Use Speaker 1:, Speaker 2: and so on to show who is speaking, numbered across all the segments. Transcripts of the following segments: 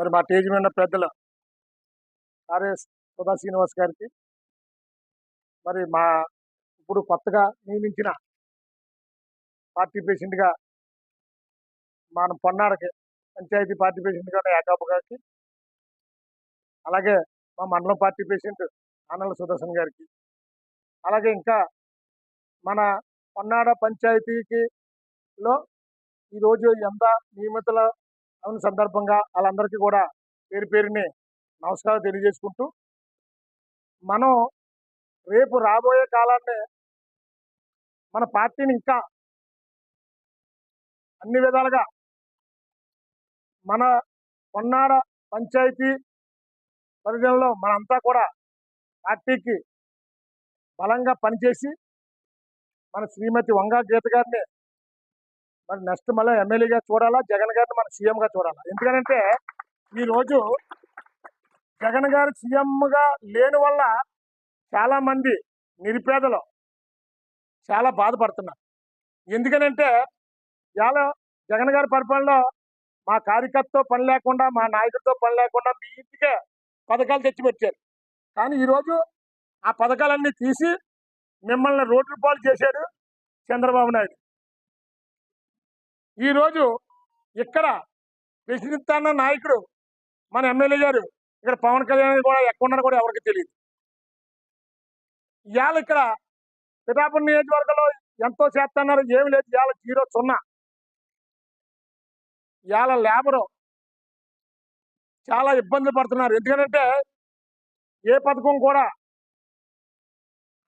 Speaker 1: మరి మా టేజ్ మీద ఉన్న పెద్దలు ఆర్ఎస్ సుధా శ్రీనివాస్ గారికి. మరి మా ఇప్పుడు కొత్తగా నియమించిన పార్టీ పేషెంట్గా మన పొన్నాడకి పంచాయతీ పార్టీ పేషెంట్గా ఏకాబు గారికి అలాగే మా మండలం పార్టీ పేషెంట్ ఆనల సుదర్శన్ గారికి అలాగే ఇంకా మన పొన్నాడ పంచాయతీకి లో ఈరోజు ఎంత నియమితుల అవును సందర్భంగా వాళ్ళందరికీ కూడా పేరు పేరుని నమస్కారం తెలియజేసుకుంటూ మనం రేపు రాబోయే కాలాన్ని మన పార్టీని ఇంకా అన్ని విధాలుగా మన కొన్నాడ పంచాయతీ పరిధిలో మనంతా కూడా పార్టీకి బలంగా పనిచేసి మన శ్రీమతి వంగా గీత గారిని మరి నెక్స్ట్ మళ్ళీ ఎమ్మెల్యేగా చూడాలా? జగన్ గారిని మన సీఎంగా చూడాలా? ఎందుకనంటే ఈరోజు జగన్ గారు సీఎంగా లేని వల్ల చాలామంది నిరుపేదలు చాలా బాధపడుతున్నారు. ఎందుకనంటే ఇవాళ జగన్ గారి పరిపాలనలో మా కార్యకర్తతో పని లేకుండా మా నాయకుడితో పని లేకుండా మీ ఇంటికే పథకాలు తెచ్చిపెట్టారు. కానీ ఈరోజు ఆ పథకాలన్నీ తీసి మిమ్మల్ని రోడ్లు పాలు చేశాడు చంద్రబాబు నాయుడు. ఈరోజు ఇక్కడ ప్రశ్నిస్తున్న నాయకుడు మన ఎమ్మెల్యే గారు ఇక్కడ పవన్ కళ్యాణ్ కూడా ఎక్కడున్నారో కూడా ఎవరికి తెలియదు. ఇవాళ ఇక్కడ పిఠాపురం నియోజకవర్గంలో ఎంతో చేస్తున్నారు ఏమి లేదు. ఇవాళ జీరో సున్నా. ఇవాళ లేబరు చాలా ఇబ్బందులు పడుతున్నారు. ఎందుకంటే ఏ పథకం కూడా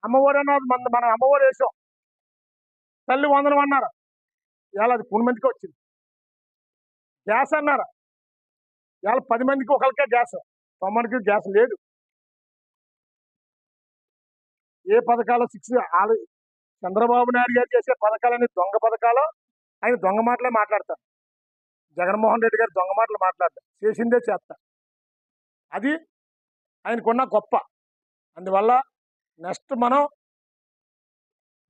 Speaker 1: అమ్మఒడి అన్నది మన మన అమ్మఒడి వేసాం. తల్లి వందనం అన్నారు. ఇవాళ అది కొన్ని మందికి వచ్చింది. గ్యాస్ అన్నారు? ఇవాళ పది మందికి ఒకరికే గ్యాస్. తొమ్మిదికి గ్యాస్ లేదు. ఏ పథకాలు సిక్స్ వాళ్ళు చంద్రబాబు నాయుడు గారు చేసే పథకాలని దొంగ పథకాలు. ఆయన దొంగ మాటలే మాట్లాడతారు. జగన్మోహన్ రెడ్డి గారు దొంగ మాటలు మాట్లాడతారు. చేసిందే చేస్తారు. అది ఆయనకున్న గొప్ప. అందువల్ల నెక్స్ట్ మనం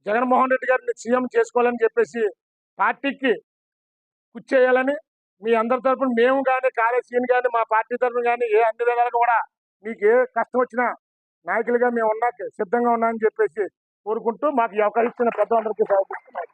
Speaker 1: జగన్మోహన్ రెడ్డి గారిని సీఎం చేసుకోవాలని చెప్పేసి పార్టీకి కూర్చేయాలని మీ అందరి తరఫున మేము కానీ కార్యశ్రీని కానీ మా పార్టీ తరఫున కానీ ఏ అన్ని విధాలుగా కూడా మీకు ఏ కష్టం వచ్చినా నాయకులుగా మేము ఉన్నా సిద్ధంగా ఉన్నామని చెప్పేసి కోరుకుంటూ మాకు ఈ అవకాశం ఇచ్చిన పెద్దలందరికీ సహకరిస్తున్నాం